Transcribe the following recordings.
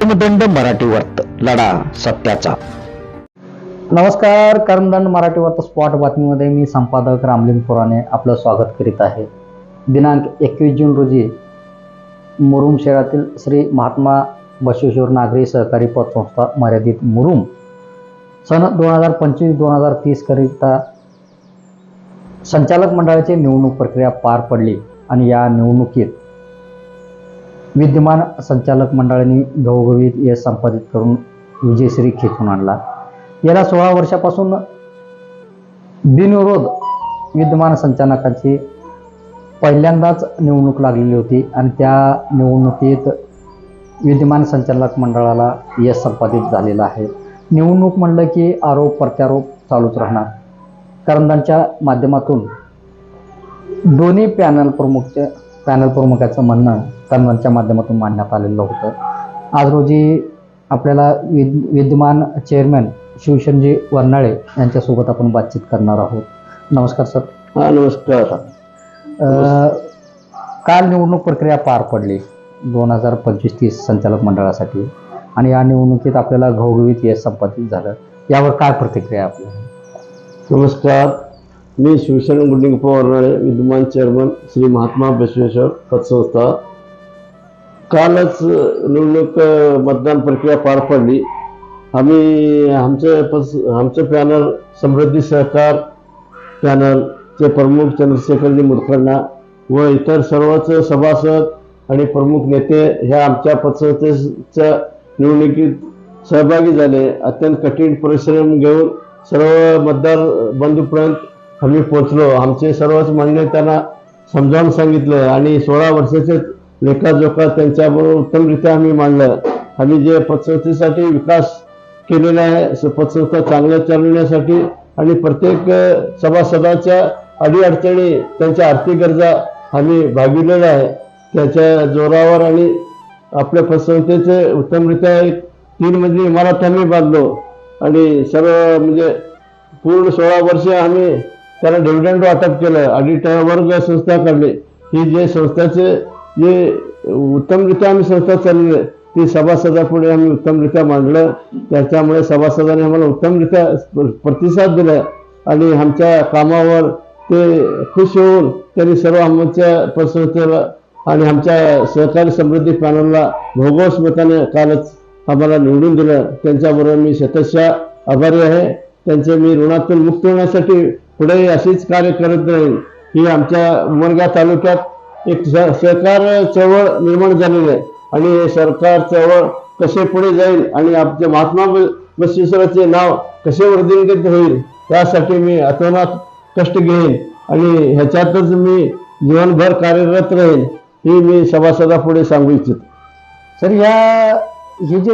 कर्मदंड मराठी वर्त लढा सत्याचा. नमस्कार कर्मदंड मराठी वर्त स्पॉट बातमीमध्ये मी संपादक रामलिंग पुराणे आपलं स्वागत करीत आहे. दिनांक एकवीस जून रोजी मुरुम शहरातील श्री महात्मा बसवेश्वर नागरी सहकारी पतसंस्था मर्यादित मुरुम सन दोन हजार पंचवीस दोन हजार तीस करिता संचालक मंडळाची निवडणूक प्रक्रिया पार पडली आणि या निवडणुकीत विद्यमान संचालक मंडळाने घवघवीत यश संपादित करून विजयश्री खेचून आणला. याला सोळा वर्षापासून बिनविरोध विद्यमान संचालकांची पहिल्यांदाच निवडणूक लागलेली होती आणि त्या निवडणुकीत विद्यमान संचालक मंडळाला यश संपादित झालेलं आहे. निवडणूक म्हणलं की आरोप प्रत्यारोप चालूच राहणार. करंदांच्या माध्यमातून दोन्ही पॅनल प्रमुखच्या पॅनल प्रमुखाचं म्हणणं करंदांच्या माध्यमातून मांडण्यात आलेलं होतं. आज रोजी आपल्याला विद विद्यमान चेअरमॅन शिवशनजी वर्नाळे यांच्यासोबत आपण बातचीत करणार आहोत. नमस्कार सर हा नमस्कार. काल निवडणूक प्रक्रिया पार पडली. दोन हजार पंचवीस तीस संचालक मंडळासाठी. आणि या निवडणुकीत आपल्याला घवघवीत यश संपादित झालं. यावर काय प्रतिक्रिया आपल्या नमस्कार. मी शिवसेना गुंडिंग पवारनाळे विद्यमान चेअरमन श्री महात्मा बसवेश्वर पतसंस्था कालच निवडणूक मतदान प्रक्रिया पार पडली. आम्ही आमचं पस आमचं पॅनल समृद्धी सहकार पॅनलचे प्रमुख चंद्रशेखरजी मुरकर्णा व इतर सर्वच सभासद आणि प्रमुख नेते ह्या आमच्या पतसंस्थेच्या निवडणुकीत सहभागी झाले. अत्यंत कठीण परिश्रम घेऊन सर्व मतदार बंधूपर्यंत आम्ही पोचलो. आमचे सर्वच म्हणणे त्यांना समजावून सांगितलं आणि सोळा वर्षाचे लेखाजोखा त्यांच्याबरोबर उत्तमरित्या आम्ही मांडलं. आम्ही जे पतसंस्थेसाठी विकास केलेला आहे स- पतसंस्था चांगल्या चालवण्यासाठी आणि प्रत्येक सभासदाच्या अडीअडचणी त्यांच्या आर्थिक गरजा आम्ही भागविलेल्या आहे. त्याच्या जोरावर आणि आपल्या पतसंस्थेचे उत्तमरित्या एक तीन मजली इमारत आम्ही बांधलो. आणि सर्व म्हणजे पूर्ण सोळा वर्ष आम्ही त्याला डिव्हिडंड वाटप केलं. ऑडिटर वर्ग संस्था काढली. ही जे संस्थाचे जे उत्तमरित्या आम्ही संस्था चालली ती सभासदापुढे आम्ही उत्तमरित्या मांडलं. त्याच्यामुळे सभासदांनी आम्हाला उत्तमरित्या प्रतिसाद दिला. आणि आमच्या कामावर ते खुश होऊन त्यांनी सर्व आमच्या पतसंस्थेला आणि आमच्या सहकारी समृद्धी पॅनलला भोगोस मताने कालच आम्हाला निवडून दिलं. त्यांच्याबरोबर मी शतशा आभारी आहे. त्यांचे मी ऋणातून मुक्त होण्यासाठी पुढेही अशीच कार्य करत राहील ही आमच्या उमरगा तालुक्यात एक स- सहकार चळवळ निर्माण झालेली आहे. आणि हे सरकार चळवळ कसे पुढे जाईल आणि आमचे महात्मा बसवेश्वराचे नाव कसे वर्धिंकित होईल त्यासाठी मी अतोनात कष्ट घेईन. आणि ह्याच्यातच मी जीवनभर कार्यरत राहील ही मी सभासदापुढे सांगू इच्छितो. सर या हे जे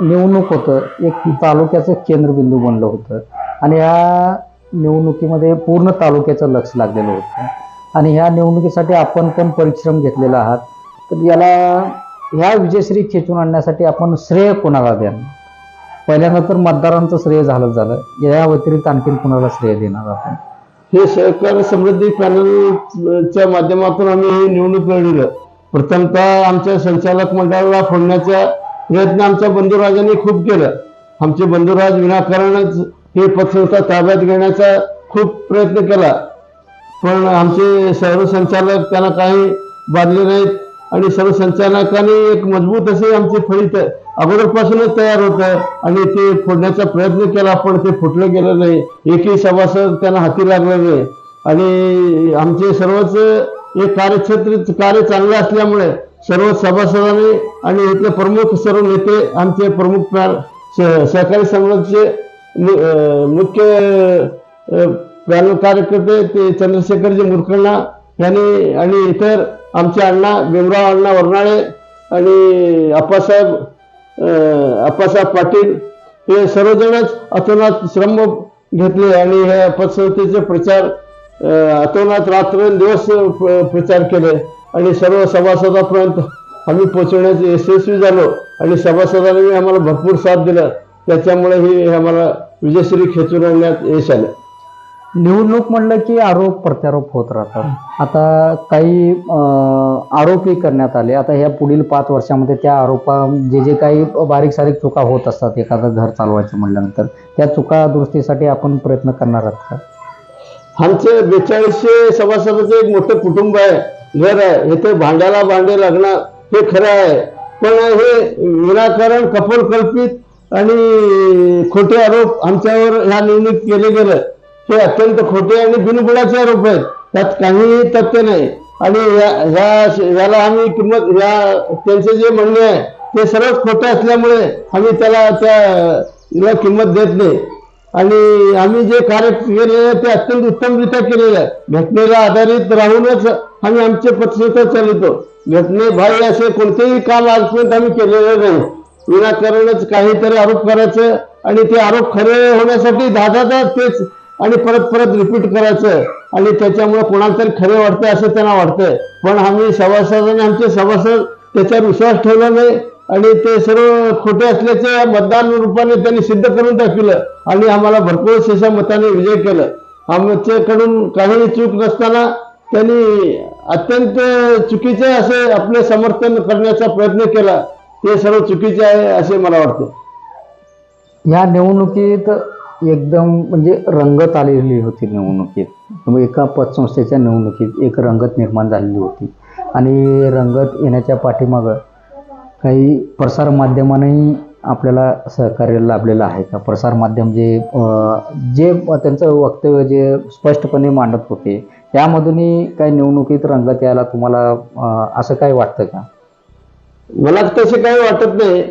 निवडणूक होतं एक तालुक्याचं केंद्रबिंदू बनलं होतं. आणि या निवडणुकीमध्ये पूर्ण तालुक्याचं लक्ष लागलेलं होतं. आणि ह्या निवडणुकीसाठी आपण पण परिश्रम घेतलेला आहात. तर याला ह्या विजयश्री खेचून आणण्यासाठी आपण श्रेय कोणाला द्या पहिल्यांदा तर मतदारांचं श्रेय झालं झालं. या व्यतिरिक्त आणखीन कुणाला श्रेय देणार आपण? हे सहकार समृद्धी पॅनलच्या माध्यमातून आम्ही हे निवडणूक लढवलं. प्रथमतः आमच्या संचालक मंडळाला फोडण्याचा प्रयत्न आमच्या बंधुराजांनी खूप केलं. आमचे बंधुराज विनाकारणच हे पतसंस्था ताब्यात घेण्याचा खूप प्रयत्न केला. पण आमचे सर्व संचालक त्यांना काही बांधले नाहीत आणि सर्व संचालकांनी एक मजबूत असे आमचे फळीत अगोदरपासूनच तयार होतं आणि ते फोडण्याचा प्रयत्न केला पण ते फुटलं गेलं नाही. एकही सभासद त्यांना हाती लागलं नाही. आणि आमचे सर्वच एक कार्यक्षेत्र कार्य चांगलं असल्यामुळे सर्व सभासदांनी आणि इथले प्रमुख सर्व नेते आमचे प्रमुख स- सहकारी संघाचे मुख्य पॅनल कार्यकर्ते ते चंद्रशेखरजी मुरकण्णा यांनी आणि इतर आमचे अण्णा भीमराव अण्णा वरनाळे आणि अप्पासाहेब अप्पासाहेब पाटील हे सर्वजणच अतोनात श्रम घेतले आणि ह्या पतसंस्थेचे प्रचार अतोनात रात्रंदिवस प्रचार केले आणि सर्व सभासदापर्यंत आम्ही पोचवण्याचे यशस्वी झालो आणि सभासदांनी आम्हाला भरपूर साथ दिला. त्याच्यामुळे ही आम्हाला विजयश्री खेचून आणण्यात यश आलं. निवडणूक म्हणलं की आरोप प्रत्यारोप होत राहतात. आता काही आरोपही करण्यात आले. आता ह्या पुढील पाच वर्षामध्ये त्या आरोपा जे जे काही बारीक सारीक चुका होत असतात एखादं घर चालवायचं म्हटल्यानंतर त्या चुका दुरुस्तीसाठी आपण प्रयत्न करणार आहात का? आमचे बेचाळीसशे सभासदाचं एक मोठं कुटुंब आहे घर आहे. इथे भांड्याला भांडे लागणार हे खरं आहे. पण हे विनाकारण कपोलकल्पित आणि खोटे आरोप आमच्यावर ह्या निवडणूक केले गेलं हे अत्यंत खोटे आणि बिनबुडाचे आरोप आहेत. त्यात काहीही तथ्य नाही. आणि ह्या याला आम्ही किंमत या त्यांचे जे म्हणणे आहे ते सर्वच खोटे असल्यामुळे आम्ही त्याला त्या याला किंमत देत नाही. आणि आम्ही जे कार्य केलेलं आहे ते अत्यंत उत्तमरित्या केलेलं आहे. घटनेला आधारित राहूनच आम्ही आमचे पत्रसंस्था चालवतो. घटने भाई असे कोणतेही काम आजपर्यंत आम्ही केलेलं नाही. विनाकारणच काहीतरी आरोप करायचं आणि ते आरोप खरे होण्यासाठी दहा दहा तेच आणि परत परत रिपीट करायचं. आणि त्याच्यामुळे कोणाला तरी खरे वाटतंय असं त्यांना वाटतंय. पण आम्ही सभासदांनी आमचे सभासद त्याच्यावर विश्वास ठेवला नाही आणि ते सर्व खोटे असल्याचे मतदान रूपाने त्यांनी सिद्ध करून दाखवलं आणि आम्हाला भरपूर शेषा मताने विजय केलं. आमच्याकडून काही चूक नसताना त्यांनी अत्यंत चुकीचे असे आपले समर्थन करण्याचा प्रयत्न केला. ते सर्व चुकीचे आहे असे मला वाटते. या निवडणुकीत एकदम म्हणजे रंगत आलेली होती निवडणुकीत. म्हणजे एका पतसंस्थेच्या निवडणुकीत एक रंगत निर्माण झालेली होती. आणि रंगत येण्याच्या पाठीमागं काही प्रसार माध्यमांनाही आपल्याला सहकार्य लाभलेलं आहे का? प्रसार माध्यम जे जे त्यांचं वक्तव्य जे स्पष्टपणे मांडत होते त्यामधूनही काही निवडणुकीत रंगत यायला तुम्हाला असं काही वाटतं का? मला तसे काही वाटत नाही.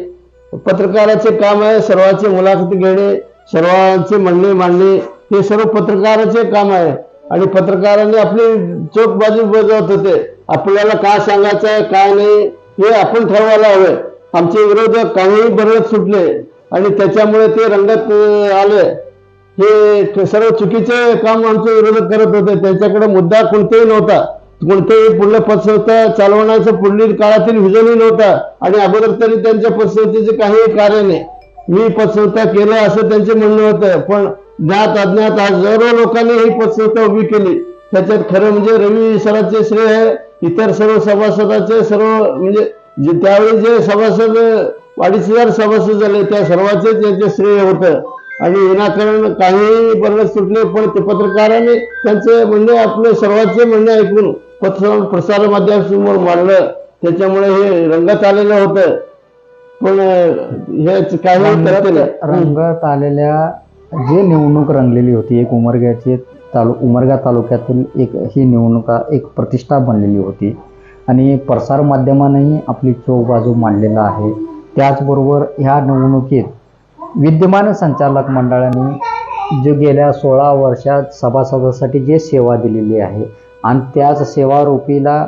पत्रकाराचे काम आहे सर्वांचे मुलाखत घेणे सर्वांचे म्हणणे मांडणे हे सर्व पत्रकाराचे काम आहे. आणि पत्रकारांनी आपली चोख बाजू बजावत होते. आपल्याला काय सांगायचं आहे काय नाही हे आपण ठरवायला हवे. आमचे विरोधक काहीही बरळत सुटले. आणि त्याच्यामुळे ते रंगत आले. हे सर्व चुकीचे काम आमचे विरोधक करत होते. त्यांच्याकडे मुद्दा कोणताही नव्हता. कोणतंही पुढलं पतसंस्था चालवण्याचं पुढील काळातील विजनही नव्हता. आणि अगोदर तरी त्यांच्या पतसंस्थेचे काही कार्य नाही. मी पतसंस्था केलं असं त्यांचे म्हणणं होतं. पण ज्ञात अज्ञात हजारो लोकांनी ही पतसंस्था उभी केली. त्याच्यात खरं म्हणजे रवी सरांचे श्रेय आहे. इतर सर्व सभासदाचे सर्व म्हणजे जे त्यावेळी जे सभासद अडीच हजार सभासद झाले त्या सर्वांचे त्यांचे श्रेय होतं. आणि विनाकारण काही बरं सुटले पण ते पत्रकाराने त्यांचे म्हणणे आपले सर्वांचे म्हणणे ऐकून पत्र प्रसार माध्यमासमोर मांडलं. त्याच्यामुळे हे रंगात आलेलं होतं. पण हे काही रंगत तथ्य नाही. रंगत आलेल्या जे निवडणूक रंगलेली होती एक उमरग्याचे तालु उमरगा तालुक्यातील एक ही निवडणुका एक प्रतिष्ठा बनलेली होती. आणि प्रसार माध्यमांनाही आपली चोख बाजू मांडलेला आहे. त्याचबरोबर ह्या निवडणुकीत विद्यमान संचालक मंडळाने जे गेल्या सोळा वर्षात सभासदासाठी जे सेवा दिलेली आहे आणि त्याच सेवारोपीला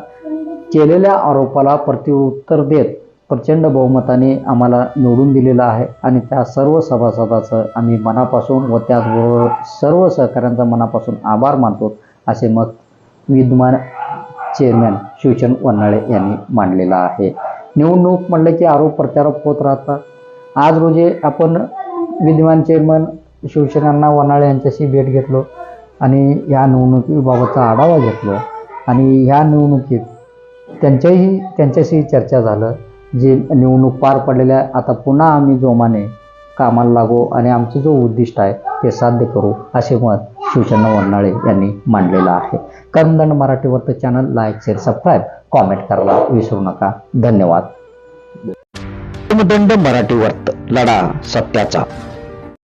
केलेल्या आरोपाला प्रत्युत्तर देत प्रचंड बहुमताने आम्हाला निवडून दिलेलं आहे. आणि त्या सर्व सभासदाचं आम्ही मनापासून व त्याचबरोबर सर्व सहकाऱ्यांचा मनापासून आभार मानतो असे मत विद्यमान चेअरमॅन शिवचंद वन्नाळे यांनी मांडलेलं आहे. निवडणूक म्हणलं की आरोप प्रत्यारोप होत राहतात. आज रोजी आपण विद्यमान चेअरमन शिवसेनांना वनाळे यांच्याशी भेट घेतलो. आणि या निवडणुकीबाबतचा आढावा घेतलो. आणि ह्या निवडणुकीत त्यांच्याही त्यांच्याशी चर्चा झालं. जे निवडणूक पार पडलेल्या आता पुन्हा आम्ही जोमाने कामाला लागू आणि आमचं जो उद्दिष्ट आहे ते साध्य करू असे मत शिवचंद्र वन्नाळे यांनी मांडलेलं आहे. कर्मदंड मराठीवरचं channel like share subscribe comment करायला विसरू नका. धन्यवाद. दंड मराठीवर लढा सत्याचा.